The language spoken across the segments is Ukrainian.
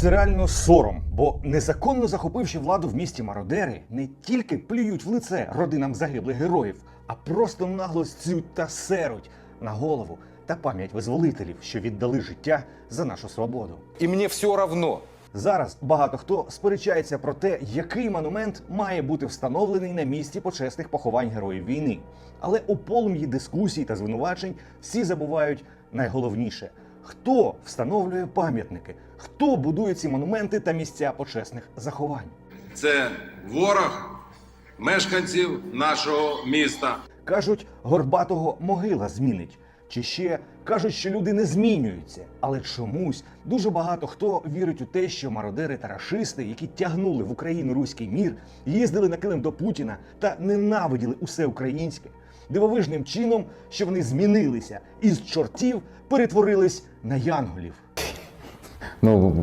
Це реально сором, бо незаконно захопивши владу в місті мародери, не тільки плюють в лице родинам загиблих героїв, а просто нагло сцють та серуть на голову та пам'ять визволителів, що віддали життя за нашу свободу. И мне все равно. Зараз багато хто сперечається про те, який монумент має бути встановлений на місці почесних поховань героїв війни. Але у полум'ї дискусій та звинувачень всі забувають найголовніше: хто встановлює пам'ятники, хто будує ці монументи та місця почесних заховань. Це ворог мешканців нашого міста. Кажуть, горбатого могила змінить. Чи ще кажуть, що люди не змінюються, але чомусь дуже багато хто вірить у те, що мародери та рашисти, які тягнули в Україну руський мір, їздили на килим до Путіна та ненавиділи усе українське. Дивовижним чином, що вони змінилися і з чортів перетворились на янголів. Ну,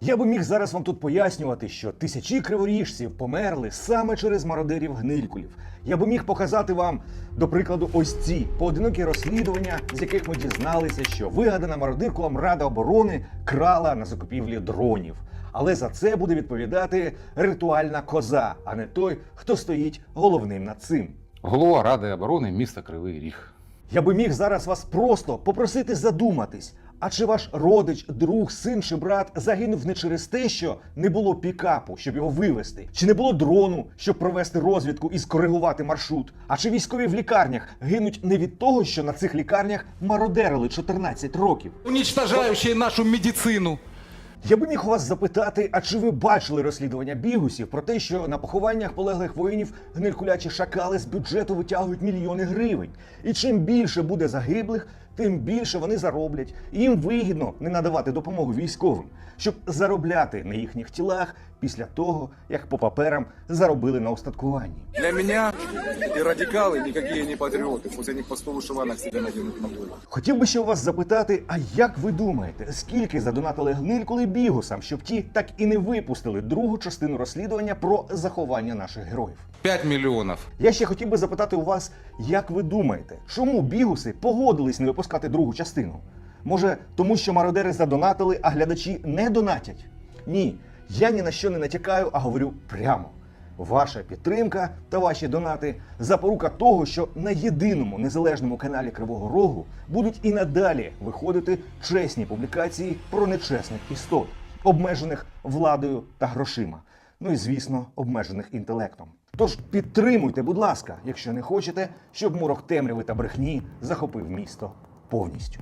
Я би міг зараз вам тут пояснювати, що тисячі криворіжців померли саме через мародерів гнилькулів. Я би міг показати вам, до прикладу, ось ці поодинокі розслідування, з яких ми дізналися, що вигадана мародирком Рада оборони крала на закупівлі дронів. Але за це буде відповідати ритуальна коза, а не той, хто стоїть головним над цим. голова Ради оборони міста Кривий Ріг. Я би міг зараз вас просто попросити задуматись. А чи ваш родич, друг, син чи брат загинув не через те, що не було пікапу, щоб його вивезти, чи не було дрону, щоб провести розвідку і скоригувати маршрут? А чи військові в лікарнях гинуть не від того, що на цих лікарнях мародерили 14 років? Уничтожающие нашу медицину. Я би міг у вас запитати, а чи ви бачили розслідування бігусів про те, що на похованнях полеглих воїнів гнилькулячі шакали з бюджету витягують мільйони гривень? І чим більше буде загиблих, тим більше вони зароблять. Їм вигідно не надавати допомогу військовим, щоб заробляти на їхніх тілах після того, як по паперам заробили на устаткуванні. Для меня и радикалы никакие не патриоты. Пусть они по 100 вышиванок себе наденут на голову. Хотів би ще у вас запитати, а як ви думаєте, скільки задонатили гнилькули бігусам, щоб ті так і не випустили другу частину розслідування про заховання наших героїв? 5 миллионов. Я ще хотів би запитати у вас, як ви думаєте, чому бігуси погодились не випускати другу частину? Може, тому що мародери задонатили, а глядачі не донатять? Ні, я ні на що не натякаю, а говорю прямо. Ваша підтримка та ваші донати запорука того, що на єдиному незалежному каналі Кривого Рогу будуть і надалі виходити чесні публікації про нечесних істот, обмежених владою та грошима. Ну і звісно, обмежених інтелектом. Тож підтримуйте, будь ласка, якщо не хочете, щоб морок темряви та брехні захопив місто повністю.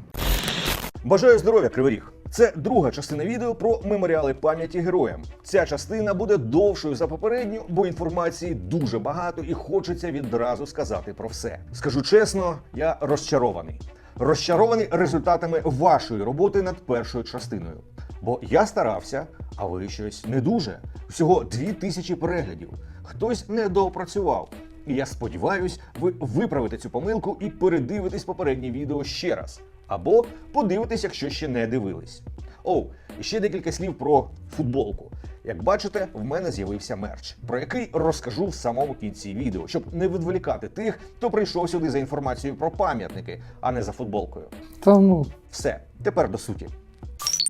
Бажаю здоров'я, Кривий Ріг! Це друга частина відео про меморіали пам'яті героям. Ця частина буде довшою за попередню, бо інформації дуже багато і хочеться відразу сказати про все. Скажу чесно, я розчарований. Розчарований результатами вашої роботи над першою частиною. Бо я старався, а ви щось не дуже. Всього дві тисячі переглядів. Хтось не доопрацював. І я сподіваюсь, ви виправите цю помилку і передивитесь попереднє відео ще раз. Або подивитись, якщо ще не дивились. Оу, і ще декілька слів про футболку. Як бачите, в мене з'явився мерч, про який розкажу в самому кінці відео, щоб не відволікати тих, хто прийшов сюди за інформацією про пам'ятники, а не за футболкою. Та ну. Все, тепер до суті.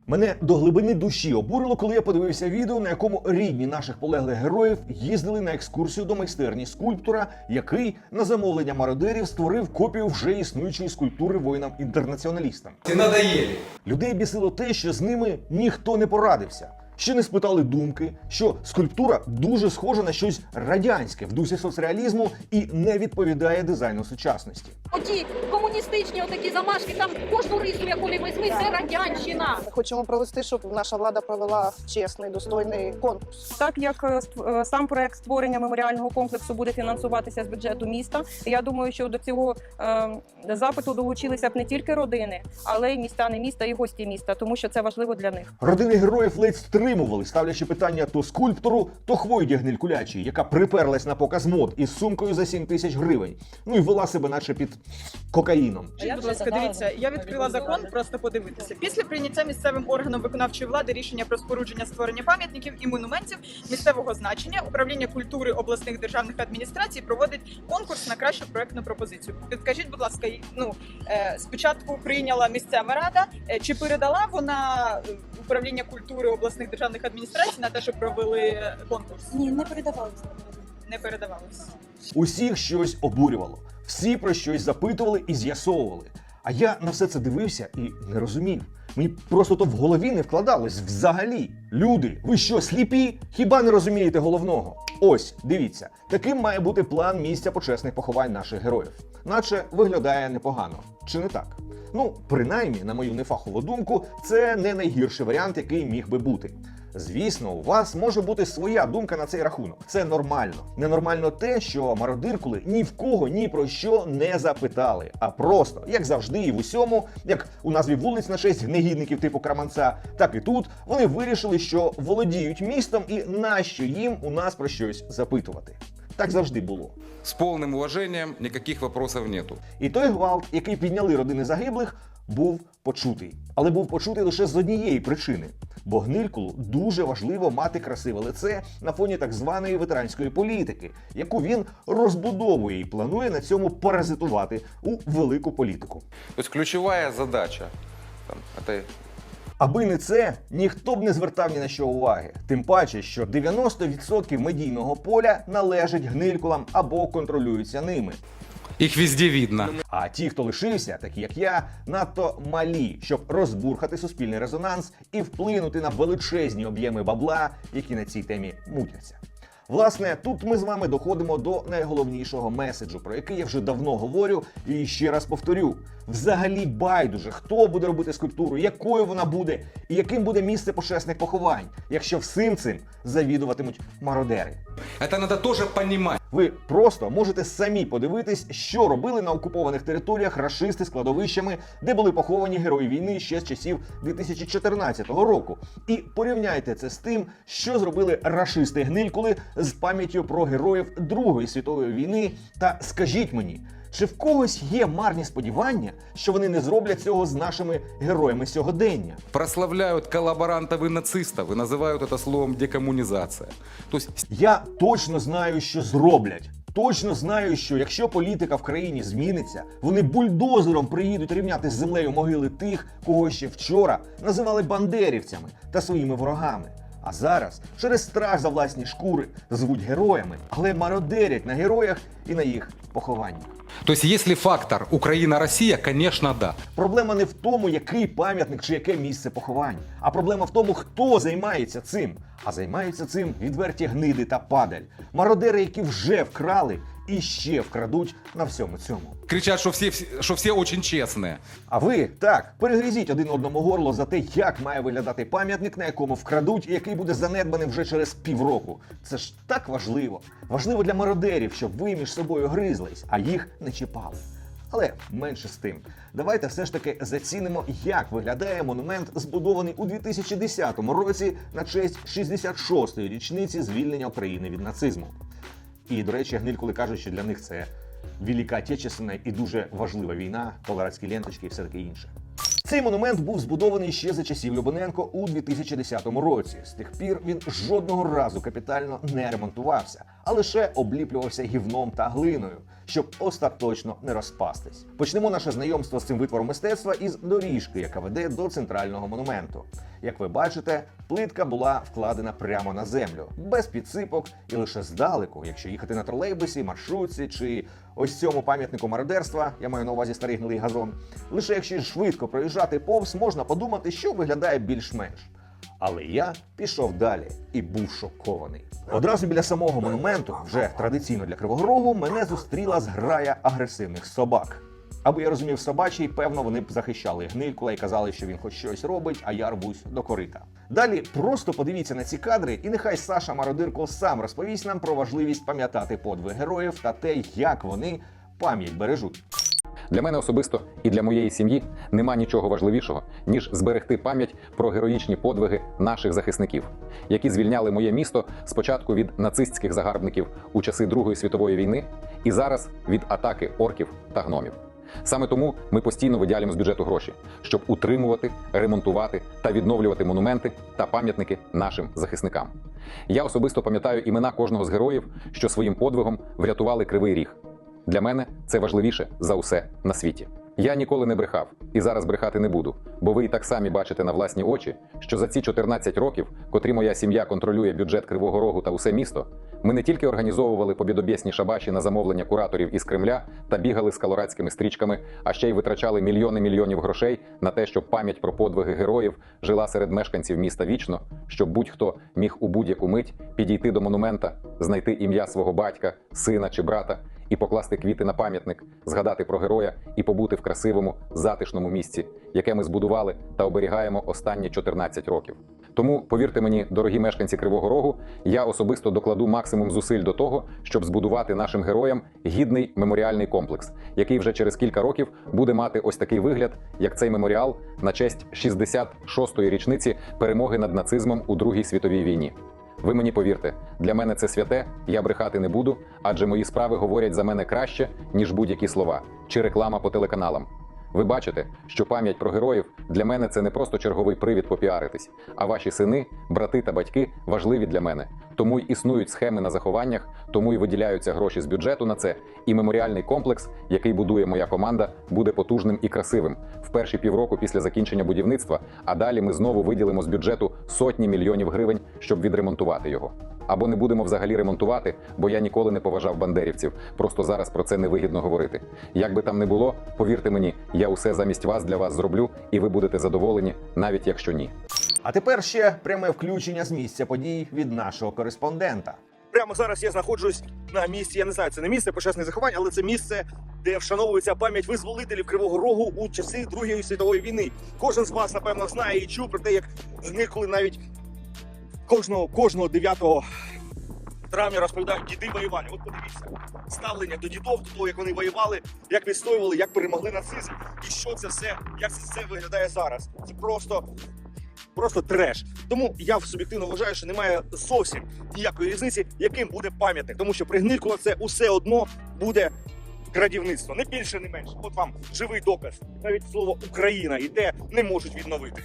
Мене до глибини душі обурило, коли я подивився відео, на якому рідні наших полеглих героїв їздили на екскурсію до майстерні скульптора, який на замовлення мародерів створив копію вже існуючої скульптури воїнам-інтернаціоналістам. Ти надоєлі. Людей бісило те, що з ними ніхто не порадився. Ще не спитали думки, що скульптура дуже схожа на щось радянське в дусі соцреалізму і не відповідає дизайну сучасності. Оті комуністичні отакі замашки, там кожну рису, яку не візьми, це радянщина. Хочемо провести, щоб наша влада провела чесний, достойний конкурс. Так як е, е, сам проект створення меморіального комплексу буде фінансуватися з бюджету міста, я думаю, що до цього е, запиту долучилися б не тільки родини, але й містяни міста і гості міста, тому що це важливо для них. Родини героїв ледь стримували, ставлячи питання то скульптору, то хвойді гнилькулячій, яка приперлась на показ мод із сумкою за 7 тисяч гривень. Ну і вела себе, наче під кокаїном. Скажіть, будь ласка, дивіться, я відкрила закон, просто подивитися. Після прийняття місцевим органом виконавчої влади рішення про спорудження створення пам'ятників і монументів місцевого значення управління культури обласних державних адміністрацій проводить конкурс на кращу проектну пропозицію. Підкажіть, будь ласка, ну е, спочатку прийняла місцева рада, е, чи передала вона е, управління культури обласних державних адміністрацій на те, що провели конкурс? Ні, не передавалося. Не передавалось. Усіх щось обурювало, всі про щось запитували і з'ясовували. А я на все це дивився і не розумів. Мені просто то в голові не вкладалось взагалі. Люди, ви що, сліпі? Хіба не розумієте головного? Ось, дивіться, таким має бути план місця почесних поховань наших героїв. Наче виглядає непогано, чи не так? Ну, принаймні, на мою нефахову думку, це не найгірший варіант, який міг би бути. Звісно, у вас може бути своя думка на цей рахунок. Це нормально. Ненормально те, що мародиркули ні в кого ні про що не запитали, а просто, як завжди, і в усьому, як у назві вулиць на честь негідників типу Краманця, так і тут вони вирішили, що володіють містом і нащо їм у нас про щось запитувати. Так завжди було. С полным уважением, никаких вопросов нету. І той гвалт, який підняли родини загиблих, був почутий. Але був почутий лише з однієї причини. Бо гнилькулу дуже важливо мати красиве лице на фоні так званої ветеранської політики, яку він розбудовує і планує на цьому паразитувати у велику політику. То есть ключевая задача там, это Аби не це, ніхто б не звертав ні на що уваги. Тим паче, що 90% медійного поля належить гнилькулам або контролюються ними. Їх візді видно. А ті, хто лишився, такі як я, надто малі, щоб розбурхати суспільний резонанс і вплинути на величезні об'єми бабла, які на цій темі мутяться. Власне, тут ми з вами доходимо до найголовнішого меседжу, про який я вже давно говорю, і ще раз повторю: взагалі байдуже, хто буде робити скульптуру, якою вона буде, і яким буде місце почесних поховань, якщо всім цим завідуватимуть мародери. Это надо тоже понимать. Ви просто можете самі подивитись, що робили на окупованих територіях рашисти з кладовищами, де були поховані герої війни ще з часів 2014 року. І порівняйте це з тим, що зробили рашисти гнилькули з пам'яттю про героїв Другої світової війни. Та скажіть мені. Чи в когось є марні сподівання, що вони не зроблять цього з нашими героями сьогодення? Прославляют коллаборантов и нацистов и называют это словом декоммунизация. То есть Я точно знаю, що зроблять. Точно знаю, що якщо політика в країні зміниться, вони бульдозером приїдуть рівняти з землею могили тих, кого ще вчора називали бандерівцями та своїми ворогами. А зараз через страх за власні шкури звуть героями, але мародерять на героях і на їх похованнях. То якщо фактор Україна, Росія, звісно, да. Проблема не в тому, який пам'ятник чи яке місце поховань, а проблема в тому, хто займається цим. А займаються цим відверті гниди та падаль. Мародери, які вже вкрали і ще вкрадуть на всьому цьому. Кричат, что все, что все очень честные. А ви так перегрізіть один одному горло за те, як має виглядати пам'ятник, на якому вкрадуть, і який буде занедбаним вже через півроку. Це ж так важливо. Важливо для мародерів, щоб ви між собою гризлись, а їх не чіпали. Але менше з тим, давайте все ж таки зацінимо, як виглядає монумент, збудований у 2010 році на честь 66-ї річниці звільнення України від нацизму. І, до речі, гниль, коли кажуть, що для них це Велика Отечественна і дуже важлива війна, колорадські ленточки і все таке інше. Цей монумент був збудований ще за часів Любоненко у 2010 році. З тих пір він жодного разу капітально не ремонтувався, а лише обліплювався гівном та глиною, щоб остаточно не розпастись. Почнемо наше знайомство з цим витвором мистецтва із доріжки, яка веде до центрального монументу. Як ви бачите, плитка була вкладена прямо на землю, без підсипок і лише здалеку, якщо їхати на тролейбусі, маршрутці чи ось цьому пам'ятнику мародерства, я маю на увазі старий гнилий газон. Лише якщо швидко проїжджати повз, можна подумати, що виглядає більш-менш. Але я пішов далі і був шокований. Одразу біля самого монументу, вже традиційно для Кривого Рогу, мене зустріла зграя агресивних собак. Аби я розумів собачий, певно, вони б захищали гнилькула і казали, що він хоч щось робить, а я рвусь до корита. Далі просто подивіться на ці кадри, і нехай Саша Мародирко сам розповість нам про важливість пам'ятати подвиг героїв та те, як вони пам'ять бережуть. Для мене особисто і для моєї сім'ї нема нічого важливішого, ніж зберегти пам'ять про героїчні подвиги наших захисників, які звільняли моє місто спочатку від нацистських загарбників у часи Другої світової війни і зараз від атаки орків та гномів. Саме тому ми постійно виділяємо з бюджету гроші, щоб утримувати, ремонтувати та відновлювати монументи та пам'ятники нашим захисникам. Я особисто пам'ятаю імена кожного з героїв, що своїм подвигом врятували кривий ріг. Для мене це важливіше за усе на світі. Я ніколи не брехав і зараз брехати не буду, бо ви і так самі бачите на власні очі, що за ці 14 років, котрі моя сім'я контролює бюджет Кривого Рогу та усе місто, ми не тільки організовували побідобєсні шабаші на замовлення кураторів із Кремля та бігали з калорадськими стрічками, а ще й витрачали мільйони мільйонів грошей на те, щоб пам'ять про подвиги героїв жила серед мешканців міста вічно, щоб будь-хто міг у будь-яку мить підійти до монумента, знайти ім'я свого батька, сина чи брата і покласти квіти на пам'ятник, згадати про героя і побути в красивому, затишному місці, яке ми збудували та оберігаємо останні 14 років. Тому, повірте мені, дорогі мешканці Кривого Рогу, я особисто докладу максимум зусиль до того, щоб збудувати нашим героям гідний меморіальний комплекс, який вже через кілька років буде мати ось такий вигляд, як цей меморіал на честь 66-ї річниці перемоги над нацизмом у Другій світовій війні. Ви мені повірте, для мене це святе, я брехати не буду, адже мої справи говорять за мене краще, ніж будь-які слова чи реклама по телеканалам. Ви бачите, що пам'ять про героїв для мене це не просто черговий привід попіаритись, а ваші сини, брати та батьки важливі для мене. Тому й існують схеми на захованнях, тому й виділяються гроші з бюджету на це. І меморіальний комплекс, який будує моя команда, буде потужним і красивим в перші півроку після закінчення будівництва. А далі ми знову виділимо з бюджету сотні мільйонів гривень, щоб відремонтувати його. Або не будемо взагалі ремонтувати, бо я ніколи не поважав бандерівців. Просто зараз про це невигідно говорити. Як би там не було, повірте мені, я усе замість вас для вас зроблю, і ви будете задоволені, навіть якщо ні. А тепер ще пряме включення з місця подій від нашого кореспондента. Прямо зараз я знаходжусь на місці. Я не знаю, це не місце почесних заховань, але це місце, де вшановується пам'ять визволителів Кривого Рогу у часи Другої світової війни. Кожен з вас напевно знає і чув про те, як зникли навіть кожного кожного 9 травня розповідають діди воювали. От подивіться ставлення до дідов, до того, як вони воювали, як відстоювали, як перемогли нацизм, і що це все, як це все виглядає зараз. Це просто просто треш. Тому я суб'єктивно вважаю, що немає зовсім ніякої різниці, яким буде пам'ятник, тому що пригникло це усе одно буде крадівництво. Не більше, не менше. От вам живий доказ. Навіть слово Україна і те не можуть відновити.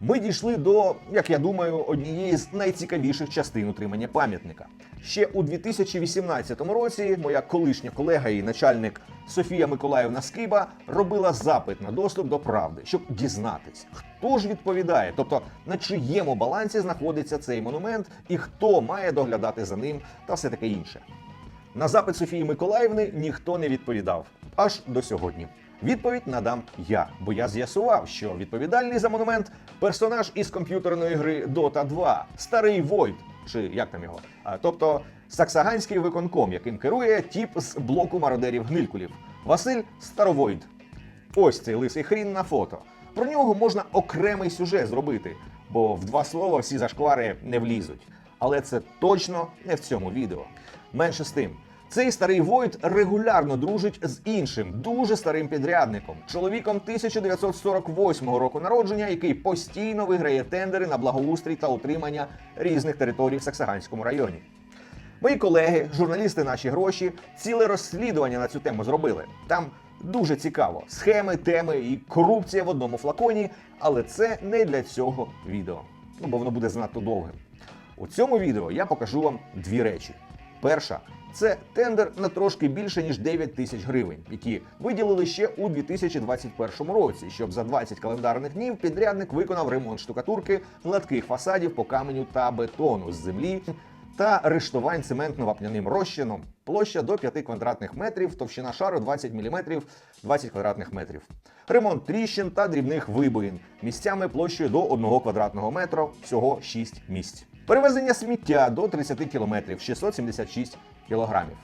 Ми дійшли до, як я думаю, однієї з найцікавіших частин утримання пам'ятника. Ще у 2018 році моя колишня колега і начальник Софія Миколаївна Скиба робила запит на доступ до правди, щоб дізнатись, хто ж відповідає, тобто на чиєму балансі знаходиться цей монумент і хто має доглядати за ним та все таке інше. На запит Софії Миколаївни ніхто не відповідав аж до сьогодні. Відповідь надам я, бо я з'ясував, що відповідальний за монумент персонаж із комп'ютерної гри Dota 2, старий Войт, чи як там його, а, тобто саксаганський виконком, яким керує тіп з блоку мародерів гнилькулів Василь Старовойд. Ось цей лисий хрін на фото. Про нього можна окремий сюжет зробити, бо в два слова всі зашквари не влізуть. Але це точно не в цьому відео. Менше з тим. Цей старий Войт регулярно дружить з іншим дуже старим підрядником, чоловіком 1948 року народження, який постійно виграє тендери на благоустрій та утримання різних територій в Саксаганському районі. Мої колеги, журналісти наші гроші, ціле розслідування на цю тему зробили. Там дуже цікаво схеми, теми і корупція в одному флаконі, але це не для цього відео, ну бо воно буде занадто довгим. У цьому відео я покажу вам дві речі. Перша це тендер на трошки більше ніж 9 тисяч гривень, які виділили ще у 2021 році, щоб за 20 календарних днів підрядник виконав ремонт штукатурки, гладких фасадів по каменю та бетону з землі та рештувань цементно-вапняним розчином. Площа до 5 квадратних метрів, товщина шару 20 мм, 20 квадратних метрів. Ремонт тріщин та дрібних вибоїн місцями площею до 1 квадратного метра, всього 6 місць. Перевезення сміття до 30 кілометрів 676 кілограмів.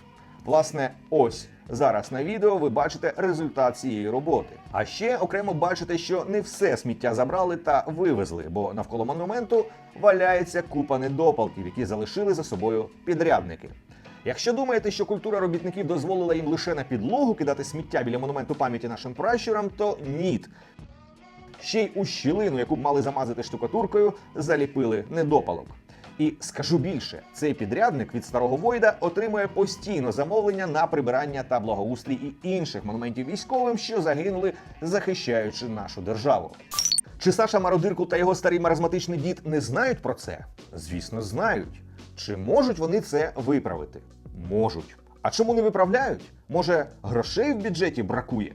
Власне, ось зараз на відео ви бачите результат цієї роботи. А ще окремо бачите, що не все сміття забрали та вивезли, бо навколо монументу валяється купа недопалків, які залишили за собою підрядники. Якщо думаєте, що культура робітників дозволила їм лише на підлогу кидати сміття біля монументу пам'яті нашим пращурам, то ні. Ще й у щілину, яку б мали замазати штукатуркою, заліпили недопалок. І скажу більше, цей підрядник від старого Войда отримує постійно замовлення на прибирання та благоустрій і інших монументів військовим, що загинули, захищаючи нашу державу. Чи Саша Мародирку та його старий маразматичний дід не знають про це? Звісно, знають. Чи можуть вони це виправити? Можуть. А чому не виправляють? Може, грошей в бюджеті бракує?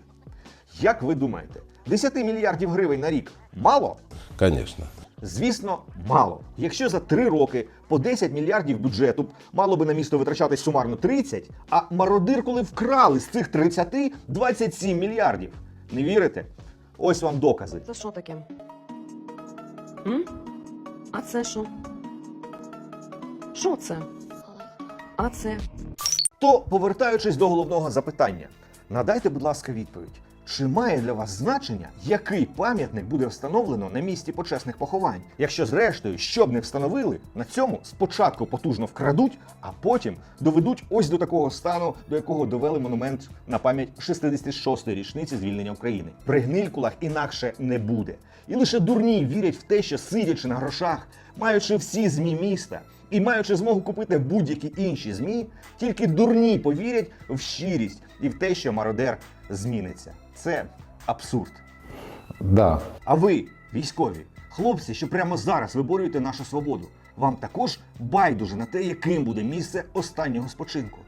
Як ви думаєте, 10 мільярдів гривень на рік мало? Конечно. Звісно, мало. Якщо за три роки по 10 мільярдів бюджету мало би на місто витрачатись сумарно 30, а мародир, коли вкрали з цих 30 27 мільярдів. Не вірите? Ось вам докази. Це що таке? М? А це що? Що це? А це? То, повертаючись до головного запитання, надайте, будь ласка, відповідь. Чи має для вас значення, який пам'ятник буде встановлено на місці почесних поховань? Якщо зрештою, що б не встановили, на цьому спочатку потужно вкрадуть, а потім доведуть ось до такого стану, до якого довели монумент на пам'ять 66-ї річниці звільнення України. При гнилькулах інакше не буде. І лише дурні вірять в те, що сидячи на грошах, маючи всі змі міста і маючи змогу купити будь-які інші змі, тільки дурні повірять в щирість і в те, що мародер зміниться. Це абсурд. Да, А ви, військові, хлопці, що прямо зараз виборюєте нашу свободу, вам також байдуже на те, яким буде місце останнього спочинку.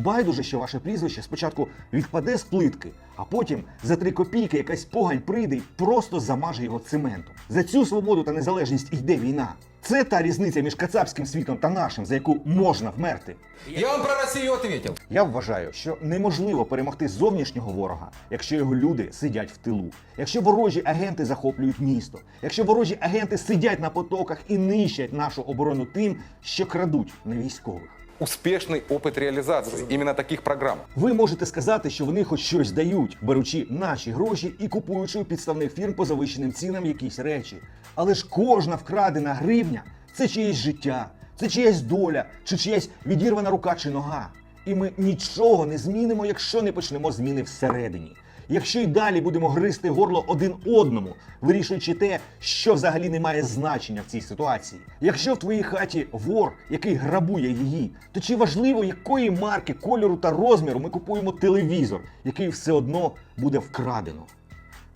Байдуже, що ваше прізвище спочатку відпаде з плитки, а потім за три копійки якась погань прийде і просто замаже його цементом. За цю свободу та незалежність йде війна. Це та різниця між кацапським світом та нашим, за яку можна вмерти. Я вам про Россию ответил. Я вважаю, що неможливо перемогти зовнішнього ворога, якщо його люди сидять в тилу, якщо ворожі агенти захоплюють місто, якщо ворожі агенти сидять на потоках і нищать нашу оборону тим, що крадуть на військових. Успешный опыт реализации именно таких программ. Ви можете сказати, що вони хоч щось дають, беручи наші гроші і купуючи у підставних фірм по завищеним цінам якісь речі. Але ж кожна вкрадена гривня це чиєсь життя, це чиясь доля, чи чиясь відірвана рука чи нога. І ми нічого не змінимо, якщо не почнемо зміни всередині. Якщо й далі будемо гризти горло один одному, вирішуючи те, що взагалі не має значення в цій ситуації. Якщо в твоїй хаті вор, який грабує її, то чи важливо, якої марки, кольору та розміру ми купуємо телевізор, який все одно буде вкрадено?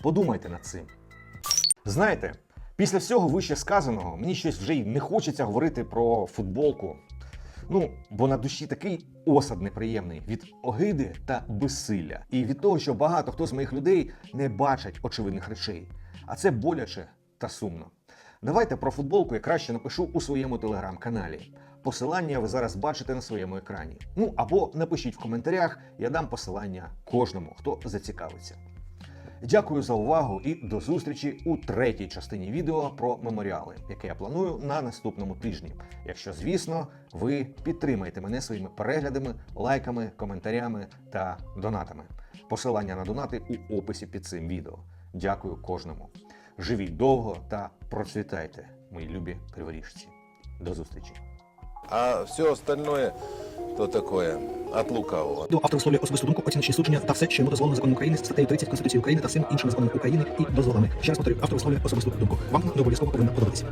Подумайте над цим. Знаєте, після всього вище сказаного, мені щось вже й не хочеться говорити про футболку. Ну, бо на душі такий осад неприємний від огиди та безсилля, і від того, що багато хто з моїх людей не бачать очевидних речей. А це боляче та сумно. Давайте про футболку я краще напишу у своєму телеграм-каналі. Посилання ви зараз бачите на своєму екрані. Ну або напишіть в коментарях, я дам посилання кожному, хто зацікавиться. Дякую за увагу і до зустрічі у третій частині відео про меморіали, яке я планую на наступному тижні. Якщо, звісно, ви підтримаєте мене своїми переглядами, лайками, коментарями та донатами. Посилання на донати у описі під цим відео. Дякую кожному. Живіть довго та процвітайте, мої любі криворіжці. До зустрічі! А все остальное, то такое, от лукавого. До автор висловлює особисту думку, оціночні судження та все, що йому дозволено законом України, статтею 30 Конституції України та всім іншим законом України і дозволами. Ще раз повторюю, автор висловлює особисту думку. Вам не обов'язково повинна подобатися.